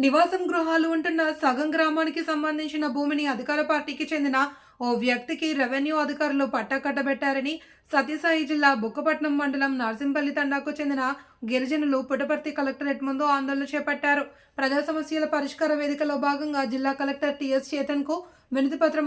నివాసం గృహాలు ఉంటున్న సగం గ్రామానికి సంబంధించిన భూమిని అధికార పార్టీకి చెందిన ఓ వ్యక్తికి రెవెన్యూ అధికారులు పట్టా కట్టబెట్టారని సత్యసాయి జిల్లా బుక్కపట్నం మండలం నర్సింపల్లి తండాకు చెందిన గిరిజనులు పుట్టపర్తి కలెక్టరేట్ ముందు ఆందోళన చేపట్టారు. ప్రజా సమస్యల పరిష్కార వేదికలో భాగంగా జిల్లా కలెక్టర్ టిఎస్ చేతన్కు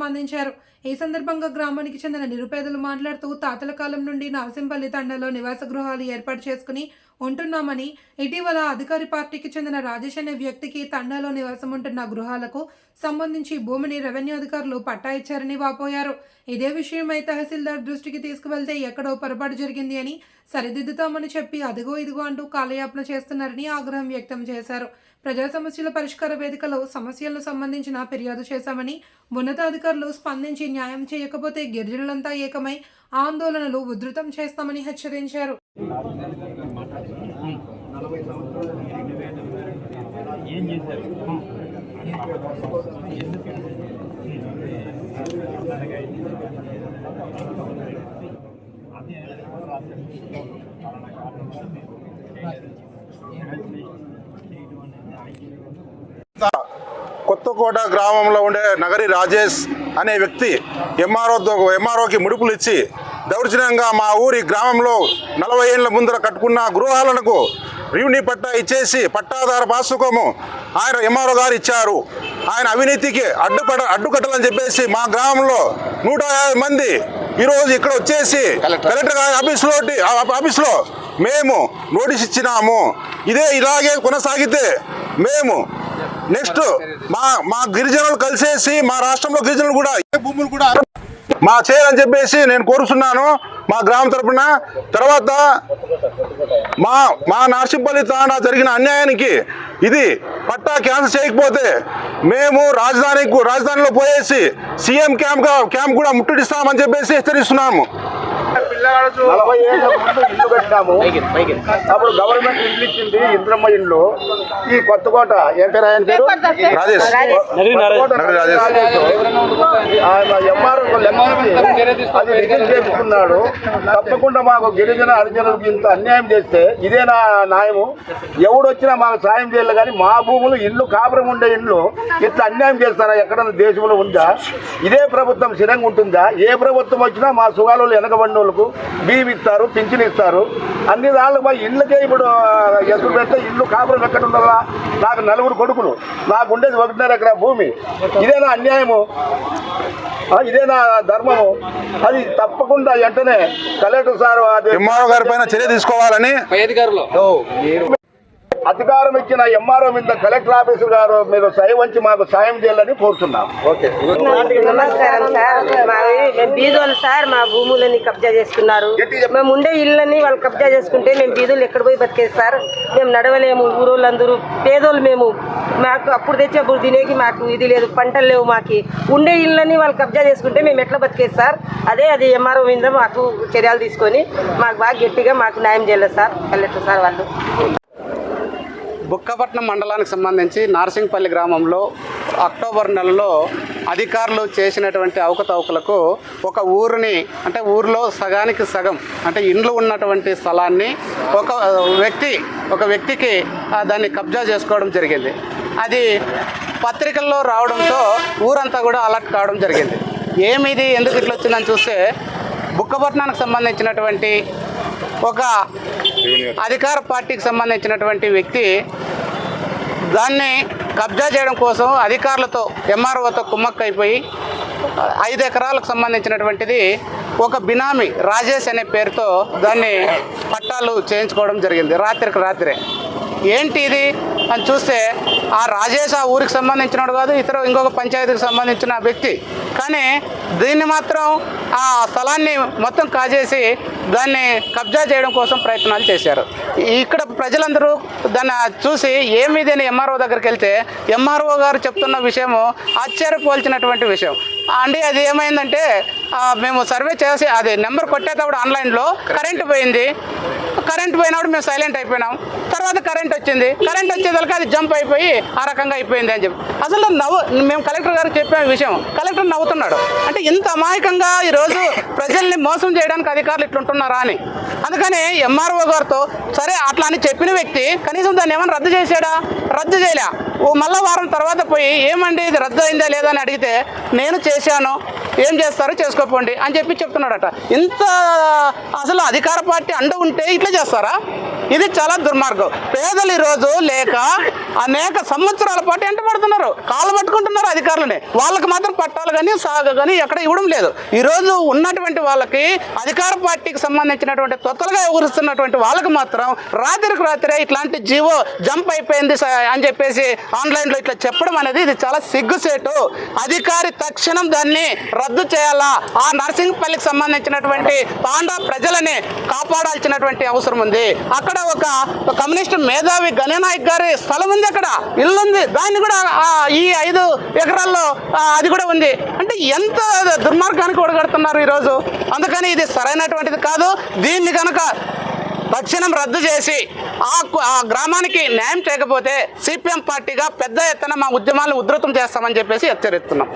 అందించారు. ఈ సందర్భంగా గ్రామానికి చెందిన నిరుపేదలు మాట్లాడుతూ తాతల కాలం నుండి నరసింపల్లి తండాలో నివాస గృహాలు ఏర్పాటు చేసుకుని ఉంటున్నామని ఇటీవల అధికారి పార్టీకి చెందిన రాజేష్ అనే వ్యక్తికి తండాలో నివాసం ఉంటున్న గృహాలకు సంబంధించి భూమిని రెవెన్యూ అధికారులు పట్టా ఇచ్చారని వాపోయారు. ఇదే విషయమై తహసీల్దార్ దృష్టికి తీసుకువెళ్తే ఎక్కడో పొరపాటు జరిగింది అని సరిదిద్దుతామని చెప్పి అదిగో ఇదిగో అంటూ కాలయాపన చేస్తున్నారని ఆగ్రహం వ్యక్తం చేశారు. ప్రజా సమస్యల పరిష్కార వేదికలో సమస్యలకు సంబంధించిన ఫిర్యాదు చేశామని ఉన్నతాధికారులు స్పందించి న్యాయం చేయకపోతే గిరిజనులంతా ఏకమై ఆందోళనలు ఉధృతం చేస్తామని హెచ్చరించారు. ఏం చేశారు? ఎందుకు? కొత్తకోట గ్రామంలో ఉండే నగరి రాజేష్ అనే వ్యక్తి ఎంఆర్ఓతో ఎంఆర్ఓకి ముడుపులు ఇచ్చి దౌర్జన్యంగా మా ఊరి గ్రామంలో నలభై ఏళ్ళ ముందర కట్టుకున్న గృహాలకు రివ్యూని పట్టా ఇచ్చేసి పట్టాదార పాసుకోము ఆయన ఎంఆర్ఓ గారు ఇచ్చారు. ఆయన అవినీతికి అడ్డుపడ అడ్డుకట్టాలని చెప్పేసి మా గ్రామంలో నూట యాభై మంది ఈరోజు ఇక్కడ వచ్చేసి కలెక్టర్. గారి ఆఫీస్లో ఆఫీస్లో మేము నోటీస్ ఇచ్చినాము. ఇదే ఇలాగే కొనసాగితే మేము నెక్స్ట్ మా మా గిరిజనులు కలిసేసి మా రాష్ట్రంలో గిరిజనులు కూడా ఏ భూములు కూడా మా చేయాలని చెప్పేసి నేను కోరుతున్నాను మా గ్రామం తరపున. తర్వాత మా మా నర్సింపల్లి తాండా జరిగిన అన్యాయానికి ఇది పట్టా క్యాన్సిల్ చేయకపోతే మేము రాజధానికి రాజధానిలో పోయేసి సీఎం క్యాంప్ క్యాంప్ కూడా ముట్టడిస్తామని చెప్పేసి హెచ్చరిస్తున్నాము. నలభై ఏళ్ళ ముందు ఇల్లు కట్టినాము. అప్పుడు గవర్నమెంట్ ఇల్లు ఇచ్చింది ఇంద్రమ్మ ఇల్లు ఈ కొత్తకోట ఏం పేరు ఆయన పేరు? రాజేష్. ఆయన ఎంఆర్ఓ అది రిజెక్ట్ చేసుకున్నాడు. తప్పకుండా మాకు గిరిజన హరిజనులకు ఇంత అన్యాయం చేస్తే ఇదే నా న్యాయము. ఎవడు వచ్చినా మాకు సాయం చేయాలి కానీ మా భూములు ఇల్లు కాపురం ఉండే ఇల్లు ఇట్లా అన్యాయం చేస్తారా? ఎక్కడన్నా దేశంలో ఉందా? ఇదే ప్రభుత్వం స్థిరంగా ఉంటుందా? ఏ ప్రభుత్వం వచ్చినా మా సుగాలు వెనకబడిన వాళ్ళకు బియ్యం ఇస్తారు పింఛన్ ఇస్తారు అన్ని దాళ్ళకు మా ఇళ్ళకే ఇప్పుడు ఎదురు పెడితే ఇల్లు కాపురం ఎక్కడ ఉండాలా నాకు నలుగురు కొడుకులు. నాకు ఉండేది ఒకటిన్నర ఎకరా భూమి. ఇదేనా అన్యాయము. ఇదేనా ధర్మము. అది తప్పకుండా వెంటనే కలెక్టర్ సార్ గారి పైన చర్య తీసుకోవాలని అధికారం ఇచ్చిన ఎంఆర్ఓ మీద కలెక్టర్ ఆఫీసర్ గారు మీరు సై వంచి మాకు సాయం చేయాలని కోరుతున్నాం. నమస్కారం సార్. మేము బీదోళ్ళు సార్ మా భూములని కబ్జా చేసుకున్నారు మేము ఉండే ఇళ్ళని వాళ్ళు కబ్జా చేసుకుంటే మేము బీదోళ్ళు ఎక్కడ పోయి బతికేది సార్? మేము నడవలేము ఊరోళ్ళందరూ పేదోళ్ళు మేము. మాకు అప్పుడు తెచ్చే అప్పుడు తినేకి మాకు ఇది లేదు పంటలు లేవు మాకి. ఉండే ఇళ్ళని వాళ్ళు కబ్జా చేసుకుంటే మేము ఎట్లా బతికేది సార్? అదే అది ఎంఆర్ఓ మీద మాకు చర్యలు తీసుకొని మాకు బాగా గట్టిగా మాకు న్యాయం చేయలేదు సార్ కలెక్టర్ సార్ వాళ్ళు. బుక్కపట్నం మండలానికి సంబంధించి నార్సింగ్పల్లి గ్రామంలో అక్టోబర్ నెలలో అధికారులు చేసినటువంటి అవకతవకలకు ఒక ఊరిని అంటే ఊరిలో సగానికి సగం అంటే ఇండ్లు ఉన్నటువంటి స్థలాన్ని ఒక వ్యక్తి ఒక వ్యక్తికి దాన్ని కబ్జా చేసుకోవడం జరిగింది. అది పత్రికల్లో రావడంతో ఊరంతా కూడా అలర్ట్ కావడం జరిగింది. ఏమిది ఎందుకు ఇట్లా వచ్చిందని చూస్తే బుక్కపట్నానికి సంబంధించినటువంటి ఒక అధికార పార్టీకి సంబంధించినటువంటి వ్యక్తి దాన్ని కబ్జా చేయడం కోసం అధికారులతో ఎంఆర్ఓతో కుమ్మక్కైపోయి ఐదు ఎకరాలకు సంబంధించినటువంటిది ఒక బినామీ రాజేష్ అనే పేరుతో దాన్ని పట్టాలు చేయించుకోవడం జరిగింది రాత్రికి రాత్రే. ఏంటి ఇది? అని చూస్తే ఆ రాజేష్ ఆ ఊరికి సంబంధించినాడు కాదు ఇతర ఇంకొక పంచాయతీకి సంబంధించిన వ్యక్తి. కానీ దీన్ని మాత్రం ఆ స్థలాన్ని మొత్తం కాజేసి దాన్ని కబ్జా చేయడం కోసం ప్రయత్నాలు చేశారు. ఇక్కడ ప్రజలందరూ దాన్ని చూసి ఏమిది అని ఎంఆర్ఓ దగ్గరికి వెళ్తే ఎంఆర్ఓ గారు చెప్తున్న విషయము ఆశ్చర్యపోల్చినటువంటి విషయం. అండి అది ఏమైందంటే మేము సర్వే చేసి అది నెంబర్ కొట్టేటప్పుడు ఆన్లైన్లో కరెంట్ పోయింది. కరెంట్ పోయినప్పుడు మేము సైలెంట్ అయిపోయినాం. తర్వాత కరెంట్ వచ్చింది. కరెంట్ వచ్చేదానికి అది జంప్ అయిపోయి ఆ రకంగా అయిపోయింది అని చెప్పి. అసలు నవ్వు మేము కలెక్టర్ గారికి చెప్పే విషయం కలెక్టర్ నవ్వుతున్నాడు. అంటే ఇంత అమాయకంగా ఈరోజు ప్రజల్ని మోసం చేయడానికి అధికారులు ఇట్లుంటున్నారా అని అందుకని ఎంఆర్ఓ గారితో సరే అట్లా అని చెప్పిన వ్యక్తి కనీసం దాన్ని ఏమైనా రద్దు చేశాడా? రద్దు చేయలే. మళ్ళా వారం తర్వాత పోయి ఏమండి ఇది రద్దు అయిందా లేదా అని అడిగితే నేను చేశాను ఏం చేస్తారో చేసుకోపోండి అని చెప్పి చెప్తున్నాడట. ఇంత అసలు అధికార పార్టీ అండ ఉంటే ఇట్లా చేస్తారా? ఇది చాలా దుర్మార్గం. పేదలు ఈరోజు లేక అనేక సంవత్సరాల పాటు ఎంట పడుతున్నారు. కాళ్ళు పట్టుకుంటున్నారు అధికారులని. వాళ్ళకి మాత్రం పట్టాలు కానీ సాగు కానీ ఎక్కడ ఇవ్వడం లేదు. ఈరోజు ఉన్నటువంటి వాళ్ళకి అధికార పార్టీకి సంబంధించినటువంటి తొత్తలుగా ఎగురుస్తున్నటువంటి వాళ్ళకి మాత్రం రాత్రికి రాత్రే ఇట్లాంటి జీవో జంప్ అయిపోయింది అని చెప్పేసి ఆన్లైన్లో ఇట్లా చెప్పడం అనేది ఇది చాలా సిగ్గుసేటు అధికారి తక్షణం దాన్ని రద్దు చేయాలా? ఆ నర్సింగ్పల్లికి సంబంధించినటువంటి తాండా ప్రజలని కాపాడాల్సినటువంటి అవసరం ఉంది. అక్కడ ఒక కమ్యూనిస్ట్ మేధావి గణనాయక్ గారి స్థలం ఉంది అక్కడ. ఇల్లు ఉంది. దాన్ని కూడా ఈ ఐదు ఎకరాల్లో అది కూడా ఉంది. అంటే ఎంత దుర్మార్గానికి ఒడగడుతున్నారు ఈరోజు? అందుకని ఇది సరైనటువంటిది కాదు. దీన్ని కనుక తక్షణం రద్దు చేసి ఆ ఆ గ్రామానికి న్యాయం చేయకపోతే సిపిఎం పార్టీగా పెద్ద ఎత్తున మా ఉద్యమాలను ఉధృతం చేస్తామని చెప్పేసి హెచ్చరిస్తున్నాం.